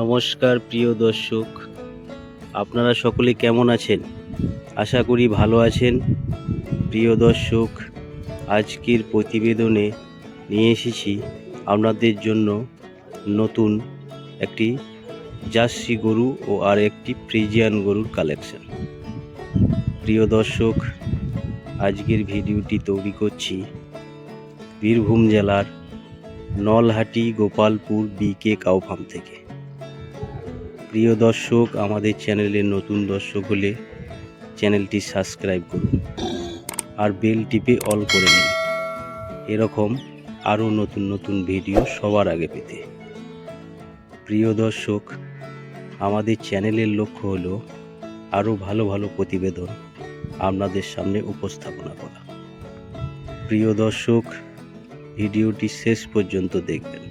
নমস্কার প্রিয় দর্শক। আপনারা সকলে কেমন আছেন? আশা করি ভালো আছেন। প্রিয় দর্শক, আজকের প্রতিবেদনে নিয়ে এসেছি আপনাদের জন্য নতুন একটি জার্সি গরু ও আর একটি ফ্রিজিয়ান গরুর কালেকশন প্রিয় দর্শক, আজকের ভিডিওটি তৈরি করছি বীরভূম জেলার Nalhati Gopalpur BK cow farm থেকে। প্রিয় দর্শক, আমাদের চ্যানেলের নতুন দর্শক হলে চ্যানেলটি সাবস্ক্রাইব করুন আর বেল টিপে অল করে নিন। এরকম আরও নতুন নতুন ভিডিও সবার আগে পেতে। প্রিয় দর্শক, আমাদের চ্যানেলের লক্ষ্য হলো আরও ভালো ভালো প্রতিবেদন আপনাদের সামনে উপস্থাপনা করা। প্রিয় দর্শক, ভিডিওটি শেষ পর্যন্ত দেখবেন,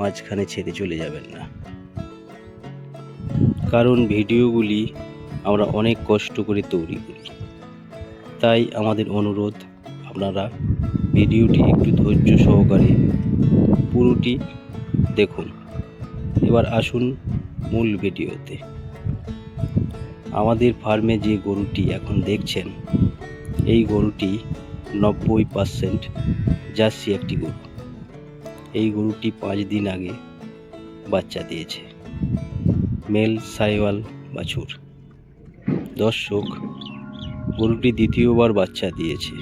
মাঝখানে ছেড়ে চলে যাবেন না। কারণ ভিডিওগুলি আমরা অনেক কষ্ট করে তৈরি করি। তাই আমাদের অনুরোধ, আপনারা ভিডিওটি একটু ধৈর্য সহকারে পুরোটি দেখুন। এবার আসুন মূল ভিডিওতে। আমাদের ফার্মে যে গরুটি এখন দেখছেন, এই গরুটি নব্বই পার্সেন্ট জার্সি একটি গরু। এই গরুটি পাঁচ দিন আগে বাচ্চা দিয়েছে। মেল সাইওয়াল বাছুর। দর্শক, গরুটি দ্বিতীয়বার বাচ্চা দিয়েছে।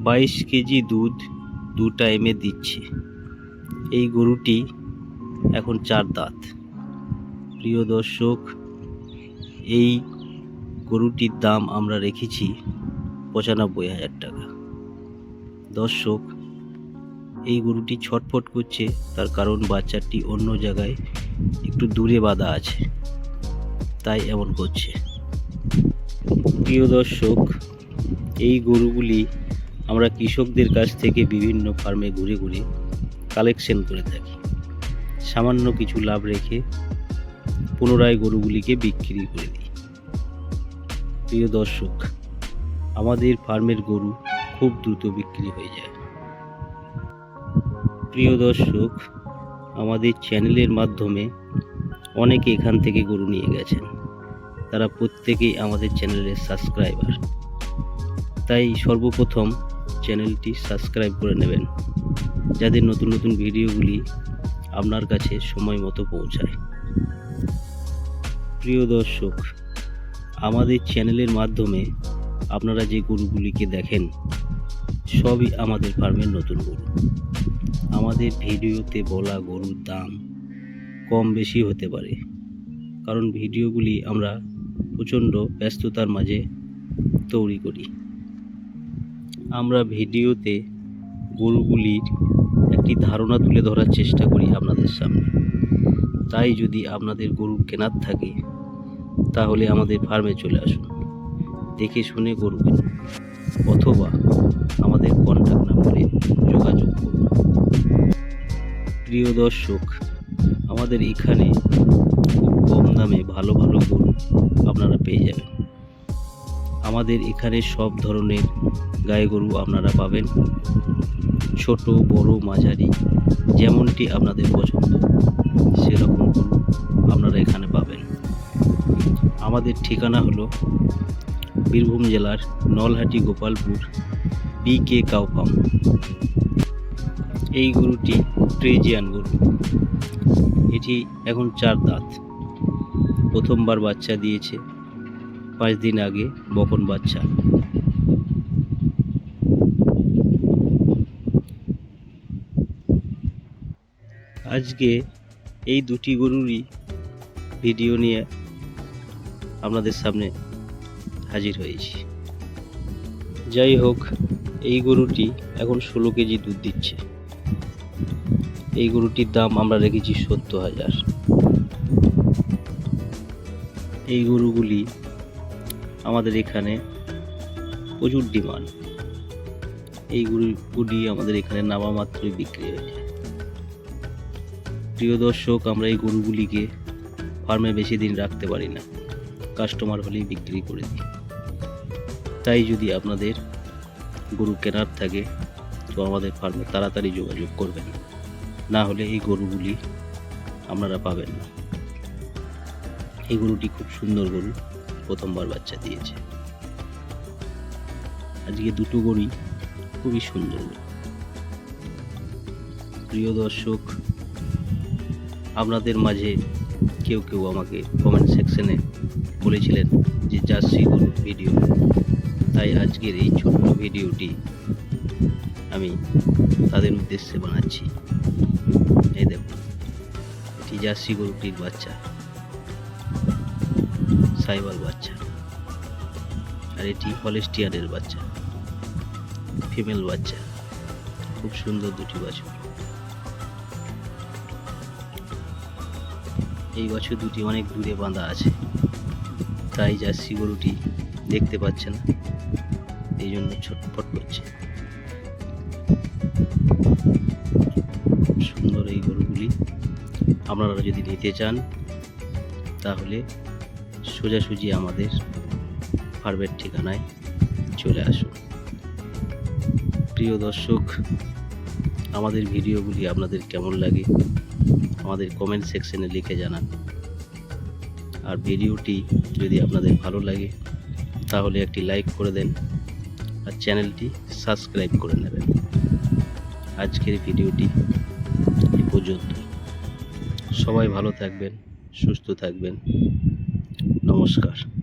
বাইশ কেজি দুধ দু টাইমে দিচ্ছে। এই গরুটি এখন চার দাঁত। প্রিয় দর্শক, এই গরুটির দাম আমরা রেখেছি পঁচানব্বই হাজার টাকা। দর্শক এই গরুটি ছটফট করছে, তার কারণ বাচ্চাটি অন্য জায়গায় একটু দূরে বাঁধা আছে। তাই এমন করছে। প্রিয় দর্শক, এই গরুগুলি আমরা কৃষকদের কাছ থেকে বিভিন্ন ফার্মে ঘুরে ঘুরে কালেকশন করে থাকি। সামান্য কিছু লাভ রেখে পুনরায় গরুগুলিকে বিক্রি করে দিই। প্রিয় দর্শক, আমাদের ফার্মের গরু খুব দ্রুত বিক্রি হয়ে যায়। প্রিয় দর্শক আমাদের চ্যানেলের মাধ্যমে অনেকে এখান থেকে গরু নিয়ে গেছেন। তারা প্রত্যেকেই আমাদের চ্যানেলের সাবস্ক্রাইবার। তাই সর্বপ্রথম চ্যানেলটি সাবস্ক্রাইব করে নেবেন যাদের নতুন নতুন ভিডিওগুলি আপনার কাছে সময় মতো পৌঁছায়। প্রিয় দর্শক আমাদের চ্যানেলের মাধ্যমে আপনারা যে গরুগুলিকে দেখেন, সবই আমাদের ফার্মের নতুন গরু। আমাদের ভিডিওতে বলা গরুর দাম কম বেশি হতে পারে। কারণ ভিডিওগুলি আমরা প্রচণ্ড ব্যস্ততার মাঝে তৈরি করি। আমরা ভিডিওতে গরুগুলির একটি ধারণা তুলে ধরার চেষ্টা করি আপনাদের সামনে। তাই যদি আপনাদের গরু কেনার থাকে, তাহলে আমাদের ফার্মে চলে আসুন। দেখে শুনে গরু কিনুন। অথবা আমাদের কন্ট্যাক্ট নাম্বারে যোগাযোগ করুন। প্রিয় দর্শক, আমাদের এখানে খুব কম দামে ভালো ভালো গরু আপনারা পেয়ে যাবেন। আমাদের এখানে সব ধরনের গায়ে গরু আপনারা পাবেন। ছোট, বড়, মাঝারি, যেমনটি আপনাদের পছন্দ, সেরকম গরু আপনারা এখানে পাবেন। আমাদের ঠিকানা হলো বীরভূম জেলার Nalhati, Gopalpur B K cow এই গরুটি ট্রেজিয়ান গরু। এটি এখন চার দাঁত। প্রথমবার বাচ্চা দিয়েছে। পাঁচ দিন আগে বকন বাচ্চা। আজকে এই দুটি গরুরই ভিডিও নিয়ে আপনাদের সামনে হাজির হয়েছি। যাই হোক, এই গরুটি এখন ষোলো কেজি দুধ দিচ্ছে। এই গরুটির দাম আমরা রেখেছি সত্তর হাজার। এই গরুগুলি আমাদের এখানে প্রচুর ডিমান্ড। এই গরুগুলি আমাদের এখানে নামা মাত্রই বিক্রি হয়ে যায়। প্রিয় দর্শক, আমরা এই গরুগুলিকে ফার্মে বেশি দিন রাখতে পারি না। কাস্টমার হলেই বিক্রি করে দিই। তাই যদি আপনাদের গরু কেনার থাকে, তো আমাদের ফার্মে তাড়াতাড়ি যোগাযোগ করবেন। না হলে এই গরুগুলি আপনারা পাবেন না। এই গরুটি খুব সুন্দর গরু, প্রথমবার বাচ্চা দিয়েছে। আজকে দুটো গরুই খুবই সুন্দর। গরু প্রিয় দর্শক, আপনাদের মাঝে কেউ কেউ আমাকে কমেন্ট সেকশনে বলেছিলেন যে, জার্সি গরুর ভিডিও তাই আজকের এই ছোট্ট ভিডিওটি আমি তাদের উদ্দেশ্যে বানাচ্ছি। এই দেখুন, এটি জার্সি গরুটির বাচ্চা, সাইবাল বাচ্চা, আর এটি হলেস্টিয়ানের বাচ্চা, ফিমেল বাচ্চা, খুব সুন্দর দুটি বাছুর। এই বছর দুটি অনেক দূরে বাঁধা আছে, তাই জার্সি গরুটি দেখতে পাচ্ছে না। এই জন্য ছটফট করছে। সুন্দর এই গরুগুলি। আপনারা যদি নিতে চান, তাহলে সোজাসুজি আমাদের ফার্মের ঠিকানায় চলে আসুন। প্রিয় দর্শক, আমাদের ভিডিওগুলি আপনাদের কেমন লাগে, আমাদের কমেন্ট সেকশনে লিখে জানান। আর ভিডিওটি যদি আপনাদের ভালো লাগে তাহলে একটি লাইক করে দেন আর চ্যানেলটি সাবস্ক্রাইব করে নেবেন। আজকের ভিডিওটি এ পর্যন্ত। সবাই ভালো থাকবেন, সুস্থ থাকবেন। নমস্কার।